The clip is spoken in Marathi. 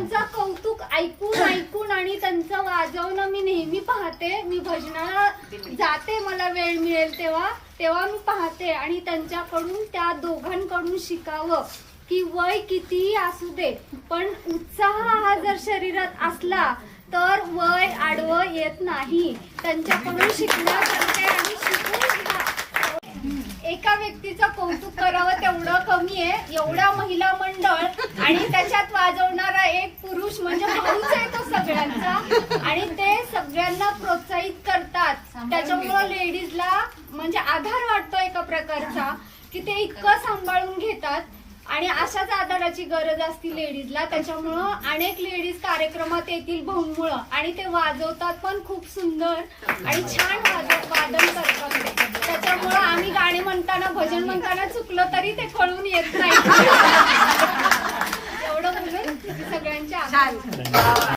त्यांचं कौतुक ऐकून ऐकून आणि त्यांचं वाजवणं मी नेहमी पाहते. मी भजनाला जाते मला वेळ मिळेल तेव्हा. तेव्हा मी पाहते आणि त्यांच्याकडून त्या दोघांकडून शिकावं की वय कितीही असू दे पण उत्साह हा जर शरीरात असला तर वय आडवं येत नाही. त्यांच्याकडून शिकण्यासारखे आणि शिकून एका व्यक्तीचं कौतुक करावं तेवढं कमी आहे. एवढ्या महिला मंडळ सगळ्यांचा. आणि ते सगळ्यांना प्रोत्साहित करतात. त्याच्यामुळं लेडीजला म्हणजे आधार वाटतो एका प्रकारचा की ते इतकं सांभाळून घेतात. आणि अशाच आधाराची गरज असती लेडीजला. त्याच्यामुळं अनेक लेडीज कार्यक्रमात येतील भाऊंमुळं आणि ते वाजवतात पण खूप सुंदर आणि छान वादन करतात. त्याच्यामुळं आम्ही गाणी म्हणताना भजन म्हणताना चुकलं तरी ते कळून येत नाही. 下一层人这样很高啊